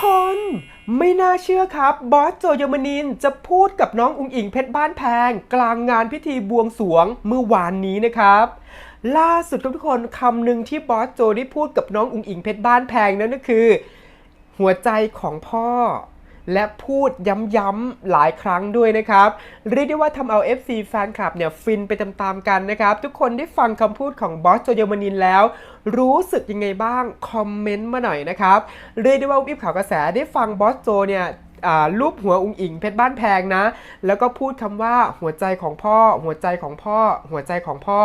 คนไม่น่าเชื่อครับ บอสโจยมานินจะพูดกับน้องอุงอิงเพชรบ้านแพง กลางงานพิธีบวงสวงเมื่อวานนี้นะครับ ล่าสุดครับทุกคนคำหนึ่งที่บอสโจได้พูดกับน้องอุงอิงเพชรบ้านแพงนั่นก็คือ หัวใจของพ่อ และพูดย้ำๆหลายครั้งด้วยนะครับ เรียกได้ว่าทำเอา FC แฟนคลับเนี่ยฟินไปตามๆกันนะครับ ทุกคนได้ฟังคำพูดของบอสโจเยมานินแล้ว รู้สึกยังไงบ้าง คอมเมนต์มาหน่อยนะครับ เรียกได้ว่าวิบข่าวกระแสได้ฟังบอสโจเนี่ย รูปหัวอุงอิงเพชรบ้านแพงนะ แล้วก็พูดคำว่าหัวใจของพ่อ หัวใจของพ่อ หัวใจของพ่อ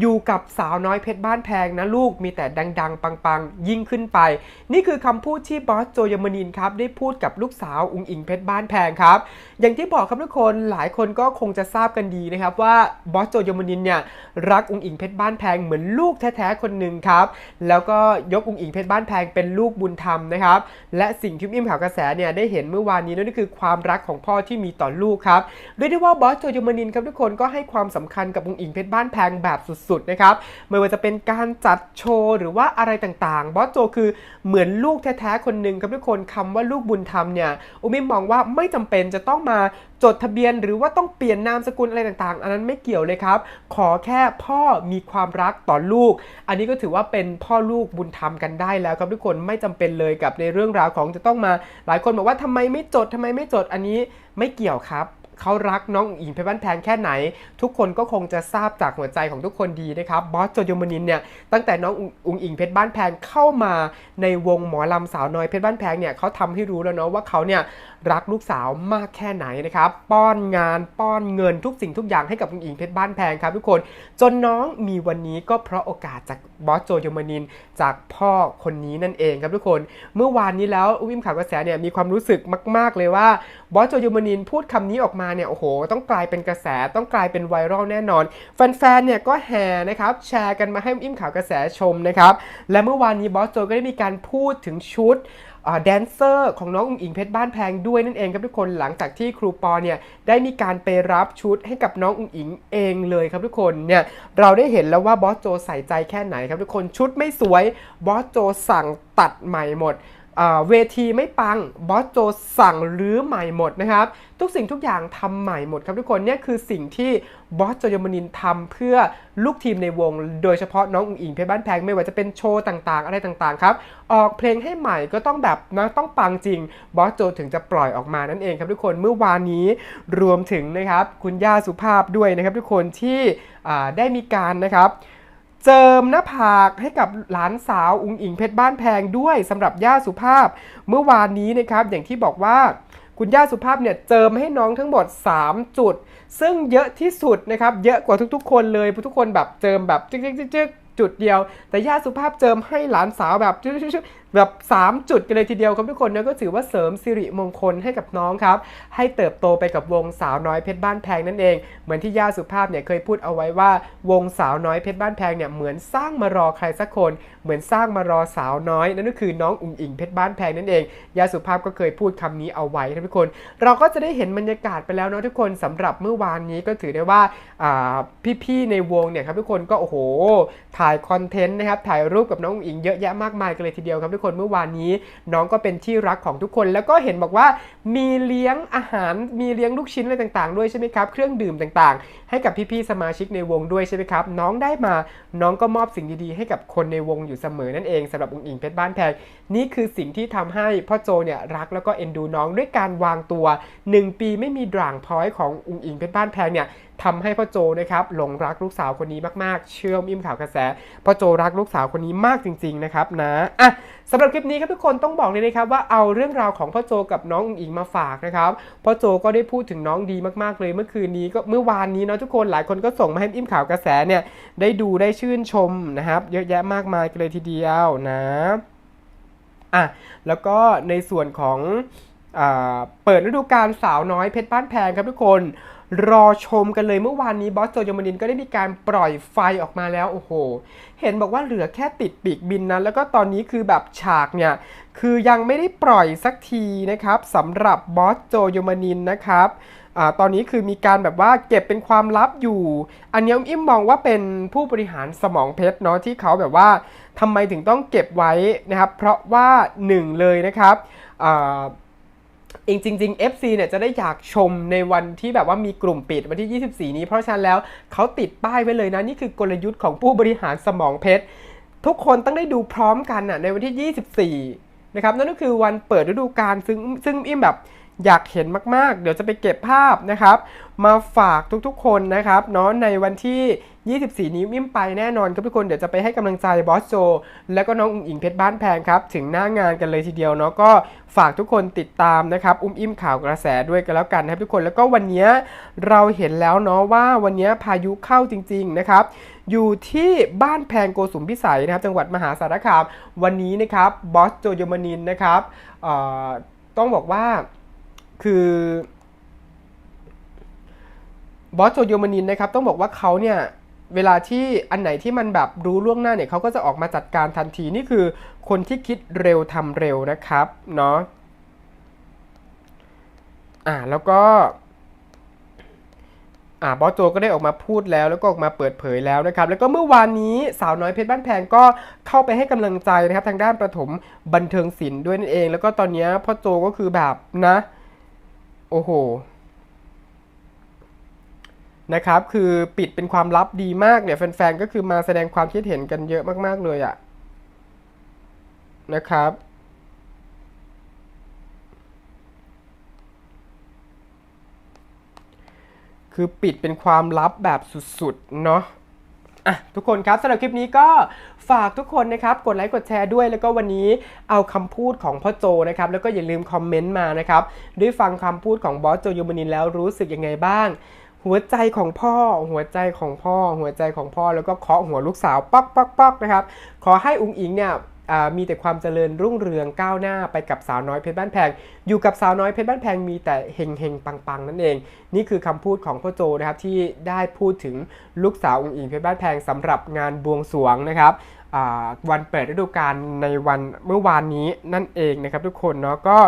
อยู่กับสาวน้อยเพชรบ้านแพงนะลูกมีแต่ดัง ๆ ปังๆ ยิ่งขึ้นไป นี่คือคำพูดที่บอสโจยมนินครับได้พูดกับลูกสาวอุงอิงเพชรบ้านแพงครับ อย่างที่บอกครับทุกคนหลายคนก็คงจะทราบกันดีนะครับว่าบอสโจยมนินเนี่ยรักอุงอิงเพชรบ้านแพงเหมือนลูกแท้ๆคนหนึ่งครับ แล้วก็ยกอุงอิงเพชรบ้านแพงเป็นลูกบุญธรรมนะครับ และสิ่งที่อิ่มข่าวกระแสเนี่ยได้เห็นเมื่อวานนี้นั่นก็คือความรักของพ่อที่มีต่อลูกครับเรียกได้ว่าบอสโจยมานินครับทุกคนก็ให้ความสำคัญกับอุงอิงเพชรบ้านแพงแบบสุดๆนะครับไม่ว่าจะเป็นการจัดโชว์หรือว่าอะไรต่างๆ บอสโจคือเหมือนลูกแท้ๆคนหนึ่งครับทุกคนคำว่าลูกบุญธรรมเนี่ยอุมิมมองว่าไม่จำเป็นจะต้องมา จดทะเบียนหรือว่าต้องเปลี่ยนนามสกุลอะไรต่างๆ อันนั้นไม่เกี่ยวเลยครับ ขอแค่พ่อมีความรักต่อลูก อันนี้ก็ถือว่าเป็นพ่อลูกบุญธรรมกันได้แล้วครับทุกคนไม่จำเป็นเลยกับในเรื่องราวของจะต้องมา หลายคนบอกว่าทำไมไม่จดทำไมไม่จดอันนี้ไม่เกี่ยวครับ เขารักน้องอุ๋งอิงเพชรบ้านแพงแค่ไหน ทุกคนก็คงจะทราบจากหัวใจของทุกคนดีนะครับบอสโจโยมนินเนี่ยตั้งแต่น้องอุ๋งอิงเพชรบ้านแพงเข้ามาในวงหมอลำสาวน้อยเพชรบ้านแพงเนี่ยเขาทำให้รู้แล้วเนาะว่าเขาเนี่ยรักลูกสาวมากแค่ไหนนะครับป้อนงานป้อนเงินทุกสิ่งทุกอย่างให้กับอุ๋งอิงเพชรบ้านแพงครับทุกคนจนน้องมีวันนี้ก็เพราะโอกาสจากบอสโจโยมนินจากพ่อคนนี้นั่นเองครับทุกคน เมื่อวานนี้แล้ววิมข่าวกระแสเนี่ยมีความรู้สึกมาก ๆเลยว่าบอสโจโยมนินพูดคำนี้ออกมาเนี่ยโอ้โห ต้องกลายเป็นกระแสต้องกลายเป็นไวรัลแน่นอน แฟนๆเนี่ยก็แห่นะครับแชร์กันมาให้อิมข่าวกระแสชมนะครับและเมื่อวานนี้บอสโจก็ได้มีการพูดถึงชุดแดนเซอร์ของน้องอุ๋งอิงเพชรบ้านแพงด้วยนั่นเองครับทุกคนหลังจากที่ครูปอเนี่ยได้มีการไปรับชุดให้กับน้องอุ๋งอิงเองเลยครับทุกคนเนี่ยเราได้เห็นแล้วว่าบอสโจใส่ใจแค่ไหนครับทุกคนชุดไม่สวยบอสโจสั่งตัดใหม่หมด เวทีไม่ปังบอสโจสั่งรื้อใหม่หมดนะครับ ทุกสิ่งทุกอย่างทำใหม่หมดครับทุกคนเนี่ยคือสิ่งที่บอสโจยมนินทำเพื่อลูกทีมในวง โดยเฉพาะน้องอุ๋งอิงเพชรบ้านแพงไม่ว่าจะเป็นโชว์ต่างๆ อะไรต่างๆครับออกเพลงให้ใหม่ก็ต้องแบบนะต้องปังจริงบอสโจถึงจะปล่อยออกมานั่นเองครับทุกคนเมื่อวานนี้รวมถึงนะครับคุณย่าสุภาพด้วยนะครับทุกคนที่ได้มีการนะครับ เจิมหน้าผากให้กับหลานสาวอุงอิงเพชรบ้านแพงด้วยสำหรับย่าสุภาพเมื่อวานนี้นะครับอย่างที่บอกว่าคุณย่าสุภาพเนี่ยเจิมให้น้องทั้งหมด 3 จุด ซึ่งเยอะที่สุดนะครับเยอะกว่าทุกๆ คนเลยทุกคนแบบเจิมแบบจึ๊กๆจุดเดียว แต่ย่าสุภาพเจิมให้หลานสาวแบบ แบบ 3 จุดกันเลยทีเดียวครับทุกคนนะก็ถือว่าเสริมสิริมงคลให้กับน้องครับ ให้เติบโตไปกับวงสาวน้อยเพชรบ้านแพงนั่นเอง เหมือนที่ย่าสุภาพเนี่ยเคยพูดเอาไว้ว่า วงสาวน้อยเพชรบ้านแพงเนี่ยเหมือนสร้างมารอใครสักคน เหมือนสร้างมารอสาวน้อยนั่นก็คือน้องอุ๋งอิงเพชรบ้านแพงนั่นเองย่าสุภาพก็เคยพูดคำนี้เอาไว้ครับทุกคน เราก็จะได้เห็นบรรยากาศไปแล้วเนาะทุกคนสำหรับเมื่อวานนี้ก็ถือได้ว่าพี่ๆในวงเนี่ยครับทุกคนก็โอ้โห ถ่ายคอนเทนต์นะครับถ่ายรูปกับน้องอุ๋งอิงเยอะแยะมากมายกันเลยทีเดียวครับทุกคนเมื่อวานนี้ น้องก็เป็นที่รักของทุกคน แล้วก็เห็นบอกว่ามีเลี้ยงอาหารมีเลี้ยงลูกชิ้นอะไรต่างๆ ด้วยใช่ไหมครับเครื่องดื่มต่างๆ ให้กับพี่ๆสมาชิกในวงด้วยใช่ไหมครับน้องได้มาน้องก็มอบสิ่งดีๆ ให้กับคนในวงอยู่เสมอนั่นเองสำหรับองค์อิงเพชรบ้านแพงนี่คือสิ่งที่ทำให้พ่อโจเนี่ยรักแล้วก็เอ็นดูน้องด้วยการวางตัว 1 ปีไม่มีด่างพ้อยขององค์อิงเพชรบ้านแพงเนี่ยทำให้พ่อโจนะครับหลงรักลูกสาวคนนี้มากๆ เชื่อมอิ่มข่าวกระแสพ่อโจรักลูกสาวคนนี้มากจริง ๆ นะครับนะอะสำหรับคลิปนี้ครับทุกคนต้องบอกเลยนะครับว่าเอาเรื่องราวของพ่อโจกับน้องอุ๋งอิงมาฝากนะครับพ่อโจก็ได้พูดถึงน้องดีมากๆเลยเมื่อคืนนี้ก็เมื่อวานนี้เนาะทุกคนหลายคนก็ส่งมาให้อิ่มข่าวกระแสเนี่ยได้ดูได้ชื่นชมนะครับ เยอะแยะมากมายกันเลยทีเดียวนะอะแล้วก็ในส่วนของเปิดฤดูกาลสาวน้อยเพชรบ้านแพงครับทุกคน รอชมกันเลยเมื่อวานนี้บอสโจยมานินก็ได้มีการปล่อยไฟออกมาแล้วโอ้โห เห็นบอกว่าเหลือแค่ติดปีกบินนะแล้วก็ตอนนี้คือแบบฉากเนี่ยคือยังไม่ได้ปล่อยสักทีนะครับสำหรับบอสโจยมานินนะครับอตอนนี้คือมีการแบบว่าเก็บเป็นความลับอยู่ อันนี้อิมมองว่าเป็นผู้บริหารสมองเพชรเนาะที่เขาแบบว่าทำไมถึงต้องเก็บไว้นะครับ เพราะว่าหนึ่งเลยนะครับ เองจริง ๆ FC เนี่ยจะได้อยากชมในวันที่แบบว่ามีกลุ่มปิดวันที่ 24 นี้ เพราะฉะนั้นแล้วเขาติดป้ายไว้เลยนะ นี่คือกลยุทธ์ของผู้บริหารสมองเพชร ทุกคนต้องได้ดูพร้อมกันน่ะในวันที่ 24 นะครับ นั่นก็คือวันเปิดฤดูกาลซึ่งซึ่งอิ่มแบบ อยากเห็นมากๆ เดี๋ยวจะไปเก็บภาพนะครับ มาฝากทุกๆคนนะครับเนาะในวันที่ 24นี้วอิ่มไปแน่นอนครับทุกคนเดี๋ยวจะไปให้กำลังใจบอสโจ แล้วก็น้องอุ๋งอิงเพชรบ้านแพงครับ ถึงหน้างานกันเลยทีเดียวเนาะก็ฝากทุกคนติดตามนะครับ อุ้มอิ่มข่าวกระแสด้วยกันแล้วกันนะครับทุกคนแล้วก็วันนี้เราเห็นแล้วเนาะว่าวันนี้พายุเข้าจริง ๆนะครับอยู่ที่บ้านแพงโกสุมพิสัยนะครับ จังหวัดมหาสารคามวันนี้นะครับบอสโจยมานินนะครับต้องบอกว่า คือบอสโจโยมานินนะครับต้องบอกว่าเขาเนี่ยเวลาที่อันไหนที่มันแบบรู้ล่วงหน้าเนี่ยเขาก็จะออกมาจัดการทันทีนี่คือคนที่คิดเร็วทำเร็วนะครับเนาะอ่าแล้วก็อ่าบอสโจก็ได้ออกมาพูดแล้วแล้วก็ออกมาเปิดเผยแล้วนะครับ แล้วก็เมื่อวานนี้สาวน้อยเพชรบ้านแพงก็เข้าไปให้กำลังใจนะครับ ทางด้านประถมบันเทิงศิลป์ด้วยนั่นเอง แล้วก็ตอนนี้พ่อโจก็คือแบบนะ โอ้โห นะครับ คือปิดเป็นความลับดีมากเนี่ย แฟนๆ ก็คือมาแสดงความคิดเห็นกันเยอะมาก ๆ เลยอะนะครับคือปิดเป็นความลับแบบสุด ๆ เนาะ อะทุกคนครับสำหรับคลิปนี้ก็ฝากทุกคนนะครับกดไลค์กดแชร์ด้วย แล้วก็วันนี้เอาคำพูดของพ่อโจนะครับแล้วก็อย่าลืมคอมเมนต์มานะครับด้วยฟังคำพูดของบอสโจยูมานินแล้วรู้สึกยังไงบ้าง หัวใจของพ่อ หัวใจของพ่อ หัวใจของพ่อแล้วก็เคาะหัวลูกสาวป๊อกป๊อกป๊อกนะครับขอให้อุงอิงเนี่ย มีแต่ความเจริญรุ่งเรืองก้าวหน้าไปกับสาวน้อยเพชรบ้านแพง อยู่กับสาวน้อยเพชรบ้านแพงมีแต่เฮงเฮงปังปังนั่นเอง นี่คือคำพูดของพ่อโจนะครับที่ได้พูดถึงลูกสาวอุ๋งอิงเพชรบ้านแพงสำหรับงานบวงสรวงนะครับวันเปิดฤดูกาลในวันเมื่อวานนี้นั่นเองนะครับทุกคนเนาะก็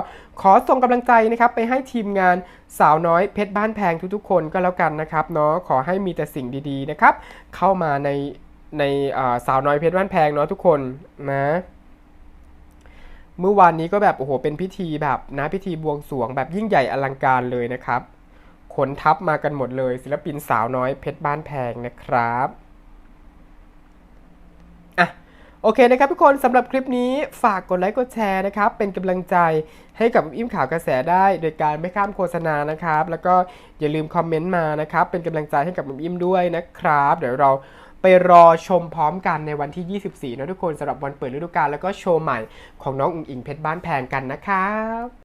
ขอส่งกำลังใจนะครับไปให้ทีมงานสาวน้อยเพชรบ้านแพงทุกๆ คนก็แล้วกันนะครับเนาะขอให้มีแต่สิ่งดีๆนะครับเข้ามาใน ในสาวน้อยเพชรบ้านแพงเนาะทุกคนนะเมื่อวานนี้ก็แบบโอ้โหเป็นพิธีแบบนะพิธีบวงสรวงแบบยิ่งใหญ่อลังการเลยนะครับ ขนทัพมากันหมดเลย ศิลปินสาวน้อยเพชรบ้านแพงนะครับอะโอเคนะครับทุกคนสำหรับคลิปนี้ฝากกดไลค์กดแชร์นะครับ เป็นกำลังใจให้กับอิ่มข่าวกระแสได้โดยการไม่ข้ามโฆษณานะครับ แล้วก็อย่าลืมคอมเมนต์มานะครับ เป็นกำลังใจให้กับอิ่มด้วยนะครับ เดี๋ยวเรา ไปรอชมพร้อมกันในวันที่ 24 นะทุกคนสำหรับวันเปิดฤดูกาลแล้วก็โชว์ใหม่ของน้องอุ๋งอิงเพชรบ้านแพงกันนะครับ